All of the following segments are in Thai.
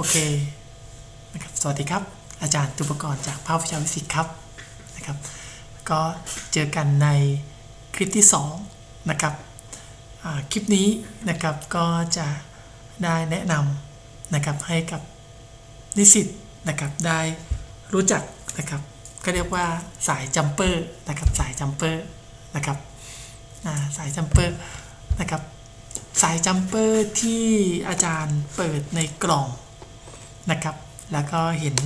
โอเคนะครับสวัสดีครับ อาจารย์ตุปกรณ์จากภาควิชาวิสิกส์ครับนะครับ ก็เจอกันในคลิปที่2นะครับคลิปนี้นะครับก็จะได้แนะนำนะครับให้กับนิสิตนะครับได้รู้จักนะครับก็เรียกว่าสายจัมเปอร์นะครับสายจัมเปอร์นะครับสายจัมเปอร์นะครับสายจัมเปอร์ที่อาจารย์เปิดในกล่อง นะครับ แล้วก็เห็น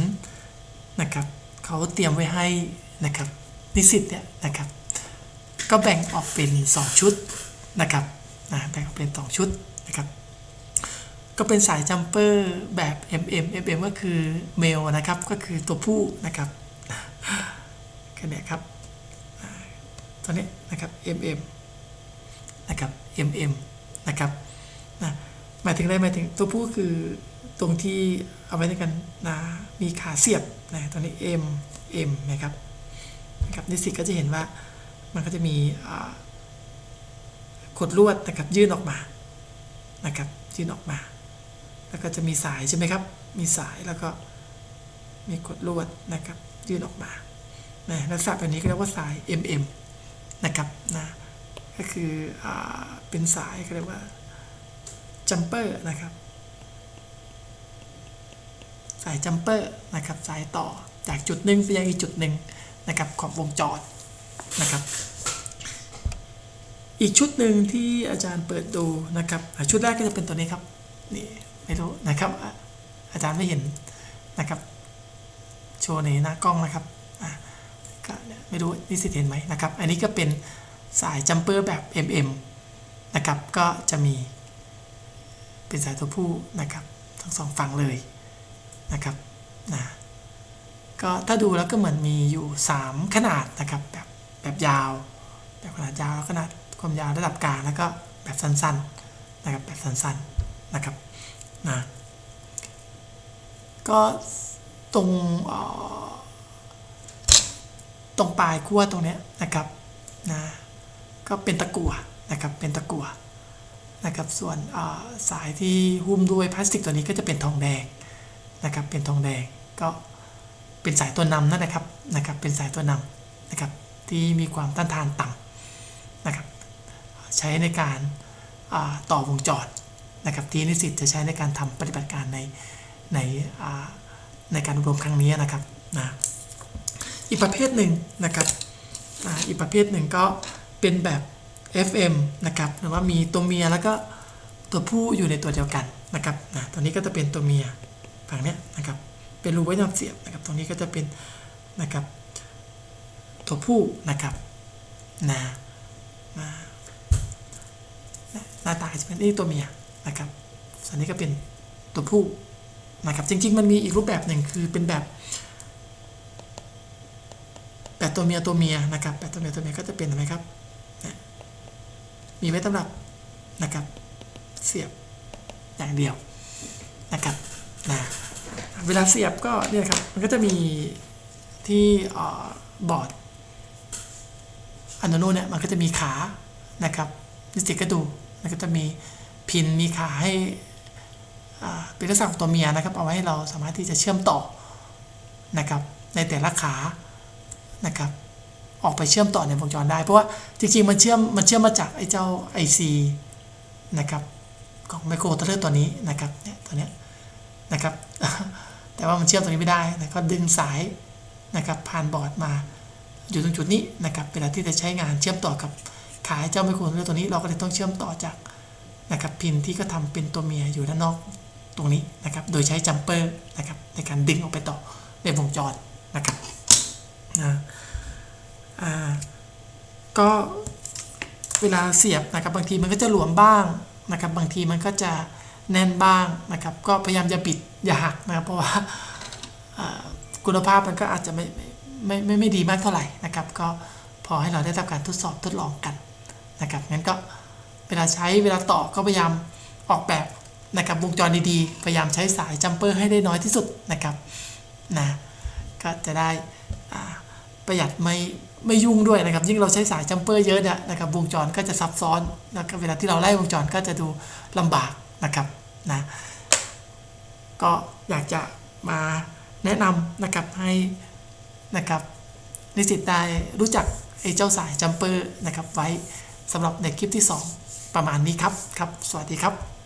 นะครับเขาเตรียมไว้ให้นะครับนิสิตเนี่ยนะครับ ก็แบ่งออกเป็น 2 ชุดนะครับนะแบ่งออกเป็น 2 ชุดนะครับ ก็เป็นสายจัมเปอร์แบบ MM MM ก็คือเมลนะครับ ก็คือตัวผู้นะครับแค่เนี้ยครับตัวนี้นะครับ MM นะครับ MM นะครับนะหมายถึงอะไรหมายถึงตัวผู้คือ ตรงที่เอาไว้ในกันนะมีขาเสียบนะตัวนี้ M M นะครับนะครับนิสิตก็จะเห็นว่ามันก็จะมีขดลวดนะครับยื่นออกมานะครับยื่นออกมา แล้วก็จะมีสายใช่ไหมครับ มีสายแล้วก็มีขดลวดนะครับยื่นออกมานะลักษณะแบบนี้ก็เรียกว่าสาย MM นะครับนะก็คืออาเป็นสายเขาเรียกว่าจัมเปอร์นะครับ สายจัมเปอร์นะครับสายต่อจากจุดหนึ่งไปยังอีกจุดหนึ่งนะครับของวงจรนะครับ อีกชุดหนึ่งที่อาจารย์เปิดดูนะครับ ชุดแรกก็จะเป็นตัวนี้ครับนี่ไม่รู้นะครับ อาจารย์ไม่เห็นนะครับ โชว์ในหน้ากล้องนะครับอะก็ไม่รู้นิสิตเห็นไหมนะครับ อันนี้ก็เป็นสายจัมเปอร์แบบ MM นะครับ ก็จะมีเป็นสายตัวผู้นะครับ ทั้งสองฝั่งเลย นะครับนะก็ถ้าดูแล้วก็เหมือนมีอยู่ 3 ขนาดนะครับแบบแบบยาว แบบขนาดยาวแล้วขนาดความยาวระดับกลางแล้วก็แบบสั้นๆนะครับแบบสั้นๆนะครับนะก็ตรงตรงปลายขั้วตรงนี้นะครับนะก็เป็นตะกั่วนะครับเป็นตะกั่วนะครับส่วนสายที่หุ้มด้วยพลาสติกตัวนี้ก็จะเป็นทองแดง นะครับเป็นทองแดงก็เป็นสายตัวนำนั่นแหละครับนะครับเป็นสายตัวนำนะครับที่มีความต้านทานต่ำนะครับใช้ในการาต่อวงจรนะครับที่นิสิตจะใช้ในการทำปฏิบัติการในในในการอบรมครั้งนี้นะครับนะอีกประเภทหนึ่งนะครับอีกประเภทหนึ่งก็เป็นแบบ FM นะครับหรือว่ามีตัวเมียแล้วก็ตัวผู้อยู่ในตัวเดียวกันนะครับนะตัวนี้ก็จะเป็นตัวเมีย ฝั่งเนี้ยนะครับเป็นรูไว้นำเสียบนะครับตรงนี้ก็จะเป็นนะครับตัวผู้นะครับนะนะหน้าตาจะเป็นนี่ตัวเมียนะครับส่วนนี้ก็เป็นตัวผู้นะครับจริง ๆ มันมีอีกรูปแบบหนึ่งคือเป็นแบบแบบตัวเมียตัวเมียนะครับแบบตัวเมียตัวเมียก็จะเป็นอะไรครับ มีไว้สำหรับนะครับเสียบอย่างเดียวนะครับ นะเวลาเสียบก็เนี่ยครับ มันก็จะมีที่อบอร์ดอันโนเนี่ยมันก็จะมีขานะครับนิสติก็ดูมันก็จะมีพินมีขาให้เป็นลักษณะของตัวเมียนะครับเอาไว้ให้เราสามารถที่จะเชื่อมต่อนะครับในแต่ละขานะครับออกไปเชื่อมต่อในวงจรได้ เพราะว่าจริงๆ มันเชื่อมมันเชื่อมมาจากไอ้เจ้า IC นะครับของไมโครโรเลอร์ตัวนี้นะครับเนี่ยตัวเนี้ย นะครับ แต่ว่ามันเชื่อมตัวนี้ไม่ได้นะก็ดึงสายนะครับผ่านบอร์ดมาอยู่ตรงจุดนี้นะครับเวลาที่จะใช้งานเชื่อมต่อกับขาไอ้เจ้าไมโครคอนโทรลเลอตัวนี้เราก็เลยต้องเชื่อมต่อจากนะครับพินที่ก็ทำเป็นตัวเมียอยู่ด้านนอกตรงนี้นะครับโดยใช้จัมเปอร์นะครับในการดึงออกไปต่อในวงจรนะครับนะอ่าก็เวลาเสียบนะครับบางทีมันก็จะหลวมบ้างนะครับบางทีมันก็จะ แน่นบ้างนะครับ ก็พยายามจะปิดอย่าหักนะครับเพราะว่าคุณภาพมันก็อาจจะไม่ไม่ไม่ไม่ดีมากเท่าไหร่นะครับ ก็พอให้เราได้ทำการทดสอบทดลองกันนะครับงั้นก็เวลาใช้เวลาต่อก็พยายามออกแบบนะครับวงจรดีๆ พยายามใช้สายจัมเปอร์ให้ได้น้อยที่สุดนะครับนะก็จะได้ประหยัดไม่ไม่ยุ่งด้วยนะครับ ยิ่งเราใช้สายจัมเปอร์เยอะเนี่ยนะครับวงจรก็จะซับซ้อนแล้วก็เวลาที่เราไล่วงจรก็จะดูลำบาก นะครับนะก็อยากจะมาแนะนำนะครับให้นะครับนิสิตได้รู้จักไอ้เจ้าสายจัมเปอร์นะครับไว้สำหรับในคลิปที่ 2 ประมาณนี้ครับครับ สวัสดีครับ